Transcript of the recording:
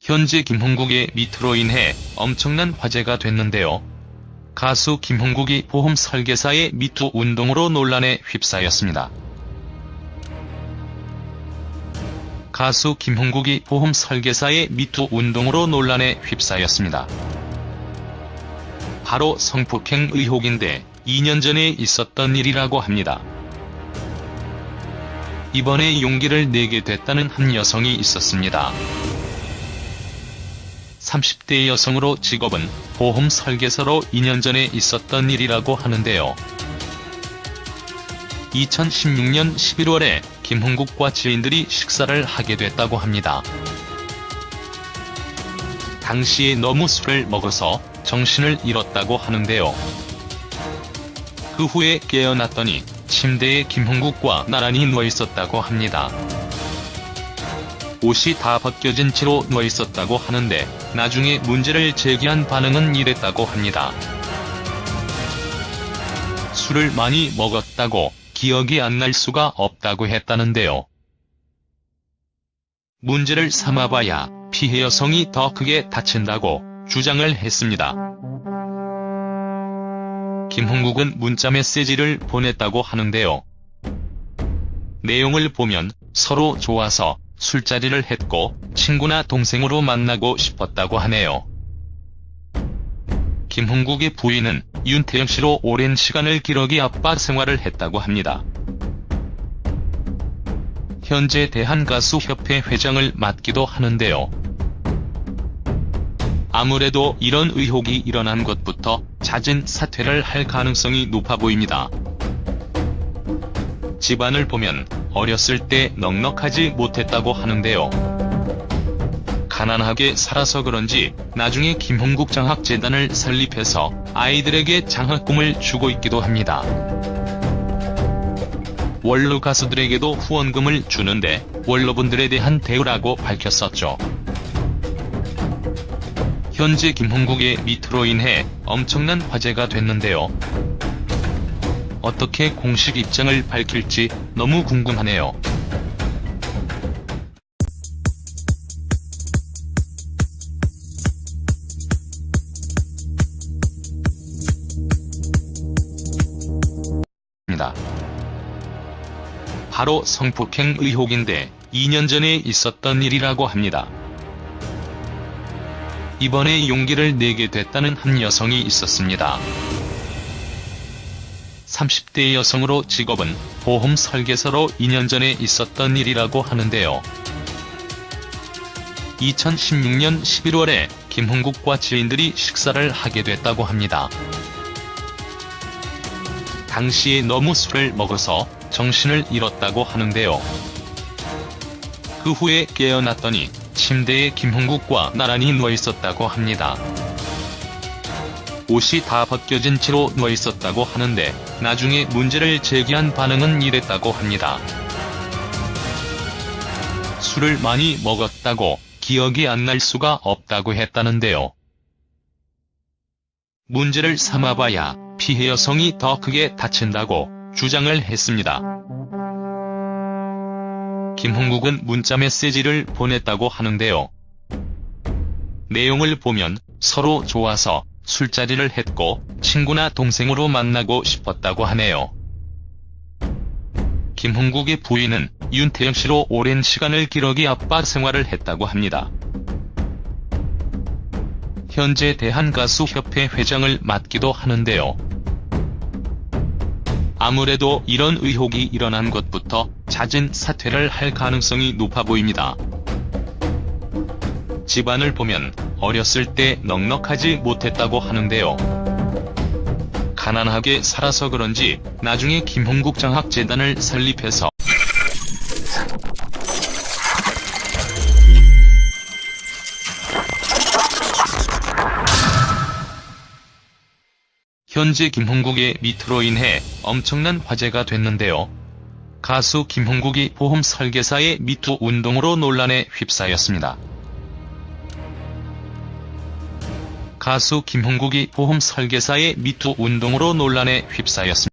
현재 김홍국의 미투로 인해 엄청난 화제가 됐는데요. 가수 김홍국이 보험 설계사의 미투 운동으로 논란에 휩싸였습니다. 가수 김홍국이 보험 설계사의 미투 운동으로 논란에 휩싸였습니다. 바로 성폭행 의혹인데 2년 전에 있었던 일이라고 합니다. 이번에 용기를 내게 됐다는 한 여성이 있었습니다. 30대 여성으로 직업은 보험 설계사로 2년 전에 있었던 일이라고 하는데요. 2016년 11월에 김흥국과 지인들이 식사를 하게 됐다고 합니다. 당시에 너무 술을 먹어서 정신을 잃었다고 하는데요. 그 후에 깨어났더니 침대에 김흥국과 나란히 누워 있었다고 합니다. 옷이 다 벗겨진 채로 누워 있었다고 하는데 나중에 문제를 제기한 반응은 이랬다고 합니다. 술을 많이 먹었다고 기억이 안 날 수가 없다고 했다는데요. 문제를 삼아봐야 피해 여성이 더 크게 다친다고 주장을 했습니다. 김홍국은 문자 메시지를 보냈다고 하는데요. 내용을 보면 서로 좋아서 술자리를 했고 친구나 동생으로 만나고 싶었다고 하네요. 김흥국의 부인은 윤태영 씨로 오랜 시간을 기러기 아빠 생활을 했다고 합니다. 현재 대한가수협회 회장을 맡기도 하는데요. 아무래도 이런 의혹이 일어난 것부터 잦은 사퇴를 할 가능성이 높아 보입니다. 집안을 보면 어렸을 때 넉넉하지 못했다고 하는데요. 가난하게 살아서 그런지 나중에 김홍국 장학재단을 설립해서 아이들에게 장학금을 주고 있기도 합니다. 원로 가수들에게도 후원금을 주는데 원로분들에 대한 대우라고 밝혔었죠. 현재 김홍국의 미투로 인해 엄청난 화제가 됐는데요. 어떻게 공식 입장을 밝힐지 너무 궁금하네요. 바로 성폭행 의혹인데 2년 전에 있었던 일이라고 합니다. 이번에 용기를 내게 됐다는 한 여성이 있었습니다. 30대 여성으로 직업은 보험 설계사로 2년 전에 있었던 일이라고 하는데요. 2016년 11월에 김흥국과 지인들이 식사를 하게 됐다고 합니다. 당시에 너무 술을 먹어서 정신을 잃었다고 하는데요. 그 후에 깨어났더니 침대에 김흥국과 나란히 누워 있었다고 합니다. 옷이 다 벗겨진 채로 누워 있었다고 하는데 나중에 문제를 제기한 반응은 이랬다고 합니다. 술을 많이 먹었다고 기억이 안 날 수가 없다고 했다는데요. 문제를 삼아봐야 피해 여성이 더 크게 다친다고 주장을 했습니다. 김홍국은 문자 메시지를 보냈다고 하는데요. 내용을 보면 서로 좋아서 술자리를 했고 친구나 동생으로 만나고 싶었다고 하네요. 김흥국의 부인은 윤태영 씨로 오랜 시간을 기러기 아빠 생활을 했다고 합니다. 현재 대한가수협회 회장을 맡기도 하는데요. 아무래도 이런 의혹이 일어난 것부터 잦은 사퇴를 할 가능성이 높아 보입니다. 집안을 보면 어렸을 때 넉넉하지 못했다고 하는데요. 가난하게 살아서 그런지 나중에 김홍국 장학재단을 설립해서 현재 김홍국의 미투로 인해 엄청난 화제가 됐는데요. 가수 김홍국이 보험 설계사의 미투 운동으로 논란에 휩싸였습니다. 가수 김형국이 보험 설계사의 미투 운동으로 논란에 휩싸였습니다.